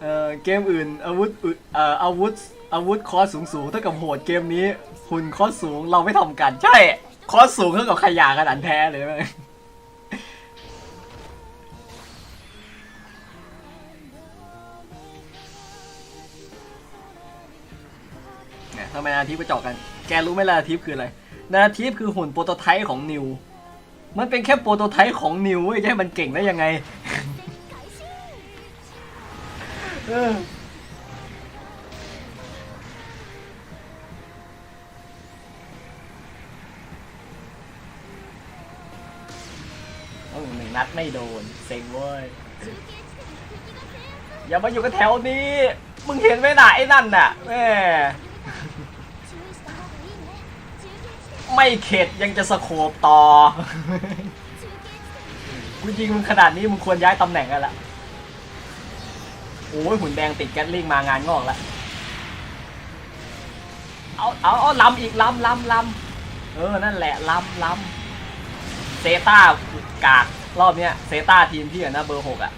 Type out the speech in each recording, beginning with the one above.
เอ่อเกมอื่นอาวุธอื่นเอ่ออาวุธอาวุธคอสสูงสูงๆเท่ากับโหดเกมนี้หุ่นคอสสูงเราไม่ทำกันใช่ คอสสูงเท่ากับขยะขนาดแท้เลยแม่งเนี่ยทำไมนาทิพย์ไปเจาะกัน แกรู้ไหมนาทิพย์คืออะไร นาทิพย์คือหุ่นโปรโตไทป์ของนิว มันเป็นแค่โปรโตไทป์ของนิวเว้ยจะให้มันเก่งได้ยังไง เออต้อหนึ่งนัดไม่โดน เซ็งเว้ย อย่ามาอยู่กันแถวนี้ มึงเห็นไหมน่ะไอ้นั่นน่ะแม่ไม่เข็ดยังจะสโคบต่อ กูยิงมึงขนาดนี้มึงควรย้ายตำแหน่งกันละ อ้ยหุ่นแดงติดแก๊สลิงมางานงอกล้วเอาเอาเอาลำอีกลำลำลำเออนั่นแหละลำลำเซต้ากากรอบเนี้ยเซต้าทีมพี่อะนะเบอร์หกอะ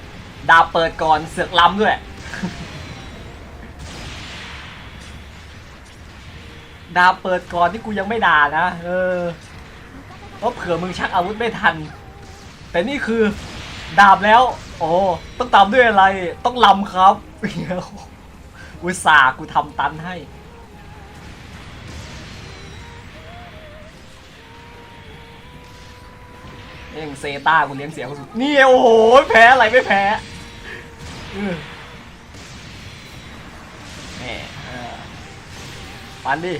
ดาบเปิดก่อนเสือกลำด้วย ดาบเปิดก่อนที่กูยังไม่ด่านะเออเพราะเผื่อมึงชักอาวุธไม่ทัน แต่นี่คือ ดาบแล้ว โอ้ต้องตามด้วยอะไร ต้องลำครับอุตส่าห์กูทำตันให้ เองเซต้ากูเลี้ยงเสียเขาสุดนี่โอ้โห แพ้อะไรไม่แพ้แหมเออปันดิ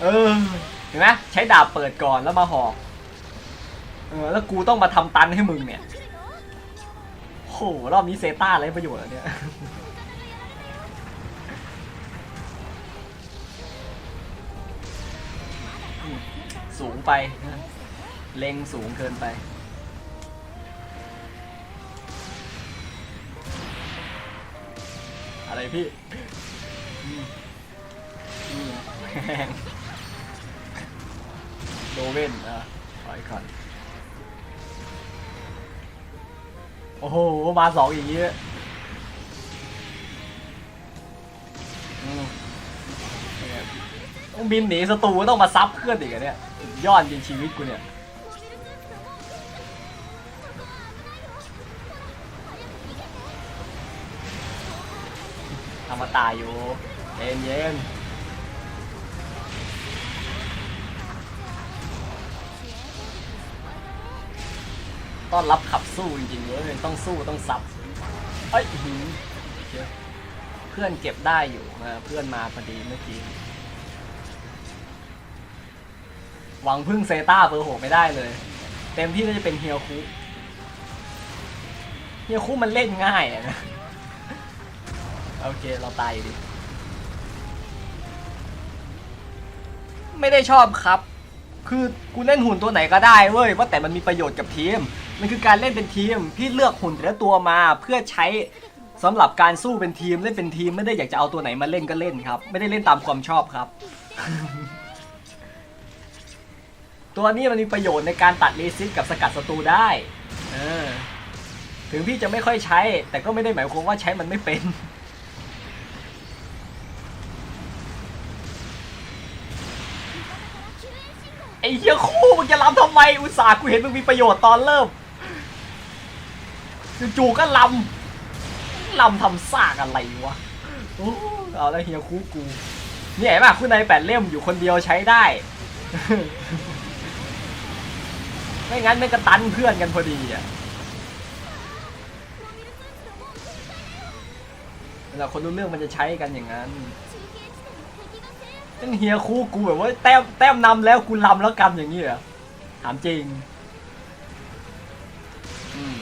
เออ เห็นไหมใช้ดาบเปิดก่อนแล้วมาหอก เออแล้วกูต้องมาทำตันให้มึงเนี่ยโหรอบนี้เซต้าอะไรประโยชน์เนี่ยสูงไปเล็งสูงเกินไปอะไรพี่อืมโดเวนอะถอยก่อน โอ้โห มาสองอย่างนี้ต้องบินหนีศัตรูต้องมาซับเพื่อนอีกเนี่ยยอดจริงชีวิตกูเนี่ยทำมาตายอยู่เย็นเย็น ต้อนรับขับสู้จริงๆเลยต้องสู้ต้องซับเอ้ยหืมเพื่อนเก็บได้อยู่นะเพื่อนมาพอดีเมื่อกี้หวังพึ่งเซต้าเบอร์หกไม่ได้เลย เต็มที่น่าจะเป็นเฮียคุเฮียคุมันเล่นง่ายอะนะ โอเคเราตายอยู่ดิ ไม่ได้ชอบครับ คือกูเล่นหุ่นตัวไหนก็ได้เว้ยว่าแต่มันมีประโยชน์กับทีม มันคือการเล่นเป็นทีมพี่เลือกหุ่นแต่ละตัวมาเพื่อใช้สำหรับการสู้เป็นทีมเล่นเป็นทีมไม่ได้อยากจะเอาตัวไหนมาเล่นก็เล่นครับ ไม่ได้เล่นตามความชอบครับ ตัวนี้มันมีประโยชน์ในการตัดเลซิสกับสกัดศัตรูได้เออถึงพี่จะไม่ค่อยใช้ แต่ก็ไม่ได้หมายความว่าใช้มันไม่เป็น ไอ้เหี้ ยคู่มึงจะลำทำไมอุตส่าห์กูเห็นมึงมีประโยชน์ตอนเริ่มจู่ๆก็ลำลำทำซากอะไรวะเอาแล้วเฮียคู่กูเนี่ยเห็นป่ะคุณนายแปดเล่มอยู่คนเดียวใช้ได้ ไม่งั้นไม่กระตันเพื่อนกันพอดีอะเวลาคนรู้เรื่องมันจะใช้กันอย่างนั้น เฮียคู่กูแบบว่าแต้มแต้มนำแล้วกูลำแล้วกันอย่างนี้เหรอถามจริงอืม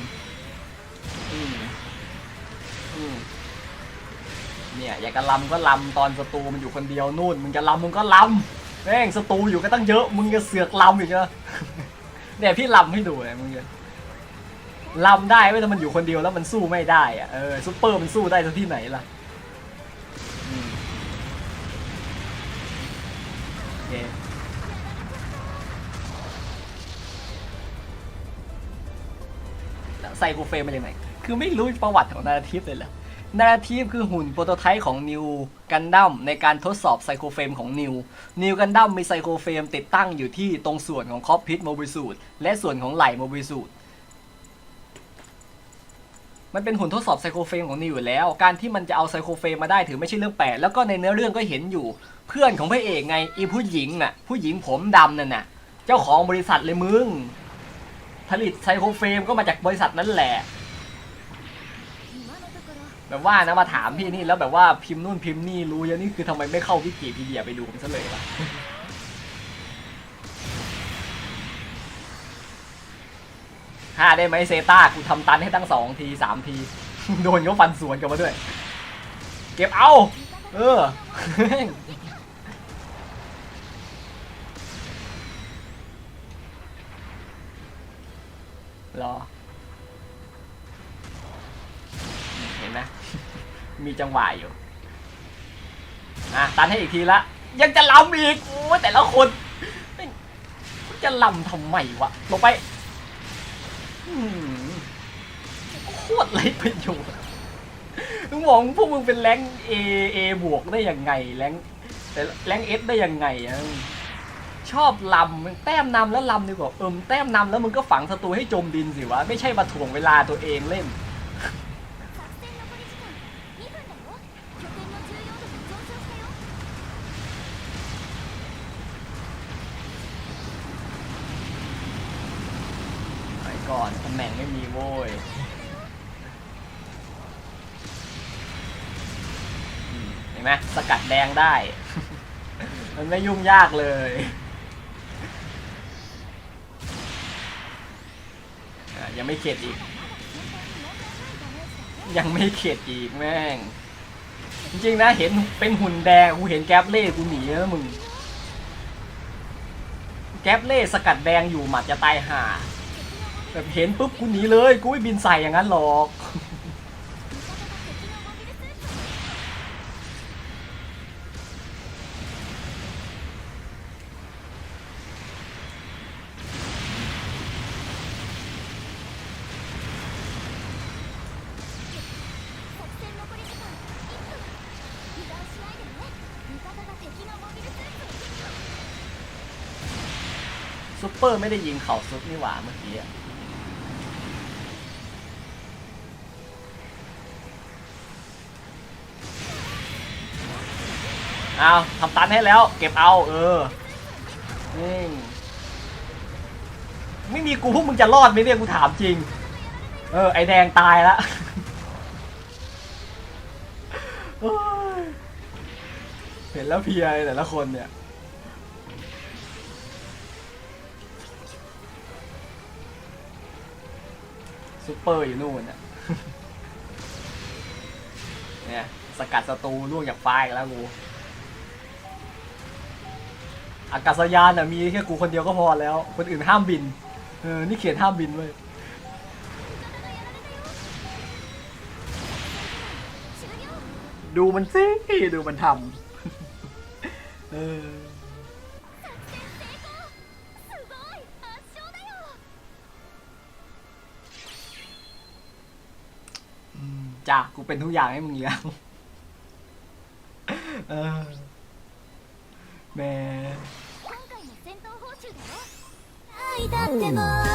อืมอืมเนี่ยอยากจะลำก็ลำตอนศัตรูมันอยู่คนเดียวนู่นมึงจะลำมึงก็ลำแม่งศัตรูอยู่ก็ตั้งเยอะมึงจะเสือกลำอีกเหรอเนี่ยพี่ลำให้ดูเลยมึงจะลำได้ไม่แต่มันอยู่คนเดียวแล้วมันสู้ไม่ได้อะเออซุปเปอร์มันสู้ได้ที่ไหนล่ะ เคไซโคเฟรมมาจากไหน คือไม่รู้ประวัติของนาราทิฟเลยเหรอนาราทิฟคือหุ่นโปรโตไทป์ของนิวกันดั้มในการทดสอบไซโคเฟรมของนิว นิวกันดั้มมีไซโคเฟรมติดตั้งอยู่ที่ตรงส่วนของคอปพิทโมบิสูดและส่วนของไหล่โมบิสูด มันเป็นหุ่นทดสอบไซโคเฟรมของนิวอยู่แล้ว การที่มันจะเอาไซโคเฟรมมาได้ถือไม่ใช่เรื่องแปลกแล้วก็ในเนื้อเรื่องก็เห็นอยู่ เพื่อนของพระเอกไงอีผู้หญิงน่ะผู้หญิงผมดำนั่นน่ะ เจ้าของบริษัทเลยมึง ผลิตไซโคเฟรมก็มาจากบริษัทนั้นแหละแบบว่านะมาถามพี่นี่แล้วแบบว่าพิมพ์นู่นพิมพ์นี่รู้เยอะนี่คือทำไมไม่เข้าวิกิพีเดียไปดูมันซะเลยวะ ห้าได้ไหมเซต้ากูทำตันให้ตั้งสองทีสามที โดนเขาฟันสวนกลับมาด้วย เก็บเอา เออ รอ เห็นไหมมีจังหวะอยู่อะตันให้อีกทีละ ยังจะลำอีก โอ้แต่ละคน จะลำทำไมวะ ลงไป โคตรไรประโยชน์มึงบอกพวกมึงเป็นแรงเอเอบวกได้ยังไงแรงแต่แรงเอสได้ยังไงอะชอบลำมึงแต้มนำแล้วลำดีกว่าเอิมแต้มนำแล้วมึงก็ฝังศัตรูให้จมดินสิวะ ไม่ใช่มาถ่วงเวลาตัวเองเล่น ไปก่อนตำ แหน่งไม่มีโว้ยอืมเห็นไหมสกัดแดงได้ มันไม่ยุ่งยากเลยอะยังไม่เข็ดอีก ยังไม่เข็ดอีกแม่ง จริงๆนะเห็นเป็นหุ่นแดงกูเห็นแก๊ปเล่กูหนีแล้วมึง แก๊ปเล่สกัดแดงอยู่หมัดจะตายห่า แบบเห็นปุ๊บกูหนีเลย กูไม่บินใส่อย่างนั้นหรอกซุปเปอร์ไม่ได้ยิงเข่าซุปนี่หว่าเมื่อกี้ เอาทำตันให้แล้ว เก็บเอาเออนี่ไม่มีกูพวกมึงจะรอดไหมเนี่ยกูถามจริง เออ ไอแดงตายละเห็นแล้วเพียแต่ละคนเนี่ยซูเปอร์อยู่นู่นน่ะเนี่ยสกัดศัตรูล่วงจากฟ้าอีกแล้วกู อากาศยานน่ะมีแค่กูคนเดียวก็พอแล้ว คนอื่นห้ามบิน เออ นี่เขียนห้ามบินเว้ยดูมันสิ ดูมันทำเออจ้ากูเป็นทุกอย่างให้มึงแล้วเออแม่ だっても